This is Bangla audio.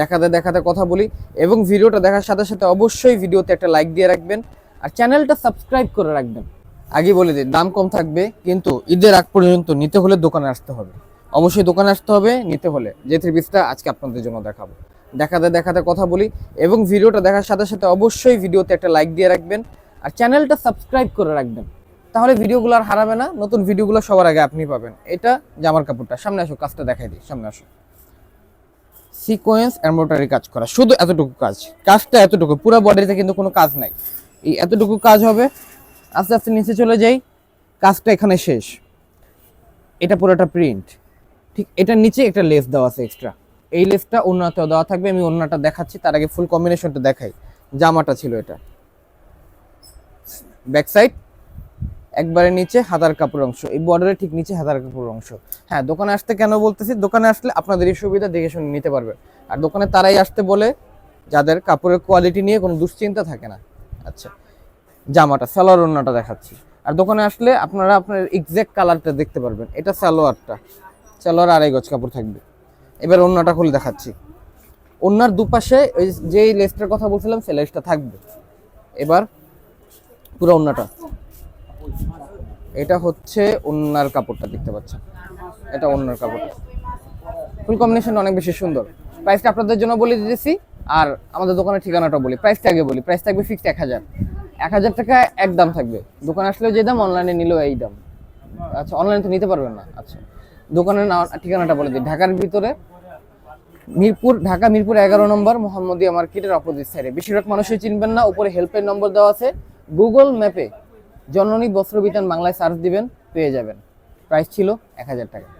দেখাতে দেখাতে কথা বলি এবং ভিডিওটা দেখার সাথে সাথে অবশ্যই ভিডিওতে একটা লাইক দিয়ে রাখবেন আর চ্যানেলটা সাবস্ক্রাইব করে রাখবেন। আগে বলে দিই, দাম কম থাকবে, কিন্তু ঈদের আগ পর্যন্ত নিতে হলে দোকানে আসতে হবে। অবশ্যই দোকানে আসতে হবে, নিতে হলে। যে থ্রি পিসটা আজকে আপনাদের জন্য দেখাবো। দেখাতে দেখাতে কথা বলি এবং ভিডিওটা দেখার সাথে সাথে অবশ্যই ভিডিওতে একটা লাইক দিয়ে রাখবেন আর চ্যানেলটা সাবস্ক্রাইব করে রাখবেন। তাহলে ভিডিওগুলো আর হারাবে না, নতুন ভিডিওগুলো সবার আগে আপনি পাবেন। এটা জামার কাপড়টা। সামনে আসো, কাজটা দেখাই দিই, সামনে আসো। সিকোয়েন্স এমব্রয়ডারি কাজ করা, শুধু এতটুকু কাজ। কাজটা এতটুকু, পুরো বডিতে কিন্তু কোনো কাজ নাই। এই এতটুকু কাজ হবে, আস্তে আস্তে নিচে চলে যাই, কাজটা এখানে শেষ। এটা পুরোটা প্রিন্ট ঠিক এটার নিচে একটা লেস দেওয়া আছে এক্সট্রা এই লেসটা অন্যতেও দেওয়া থাকবে, আমি অন্যটা দেখাচ্ছি, তার আগে ফুল কম্বিনেশনটা দেখাই। জামাটা ছিল এটা। ব্যাক সাইড একবারে নিচে হাতার কাপড় অংশ, এই বর্ডারের ঠিক নিচে হাতার কাপড় অংশ। হ্যাঁ দোকানে আসতে কেন বলতেছি? দোকানে আসলে আপনাদের এই সুবিধা দেখে শুনে নিতে পারবে। আর দোকানে তারাই আসতে বলে যাদের কাপড়ের কোয়ালিটি নিয়ে কোনো দুশ্চিন্তা থাকে না। আচ্ছা জামাটা, সালোয়ার ওড়নাটা দেখাচ্ছি। আর দোকানে আসলে আপনারা আপনার এক্সাক্ট কালারটা দেখতে পারবেন। এটা সালোয়ারটা। সালোয়ার আড়াই গজ কাপড় থাকবে। এবার ওড়নাটা খুলে দেখাচ্ছি। ওড়নার দুপাশে ওই যেই লেসটার কথা বলছিলাম, সেই লেসটা থাকবে। এবার পুরো ওড়নাটা। এটা হচ্ছে ওন্নার কাপড়টা দেখতে পাচ্ছেন। এটা ওন্নার কাপড়টা ফুল কম্বিনেশন অনেক বেশি সুন্দর। প্রাইসটা আপনাদের জন্য বলে দিতেছি, আর আমাদের দোকানের ঠিকানাটা বলি। প্রাইসটা আগে বলি। প্রাইস থাকবে ফিক্সড এক হাজার। এক হাজার টাকা এক দাম থাকবে। দোকানে আসলেও যে দাম অনলাইনে নিলেও এই দাম। আচ্ছা অনলাইনে তো নিতে পারবেন না। আচ্ছা দোকানের ঠিকানাটা বলে দিই। ঢাকার ভিতরে মিরপুর, ঢাকা মিরপুর এগারো নম্বর, মোহাম্মদিয়া মার্কেটের অপোজিট সাইডে বেশিরভাগ মানুষই চিনবেন না, উপরে হেল্পলাইন নম্বর দেওয়া আছে। গুগল ম্যাপে জননী বস্ত্র বিতান বাংলায় সার্চ দিবেন পেয়ে যাবেন। প্রাইস ছিল এক হাজার টাকা।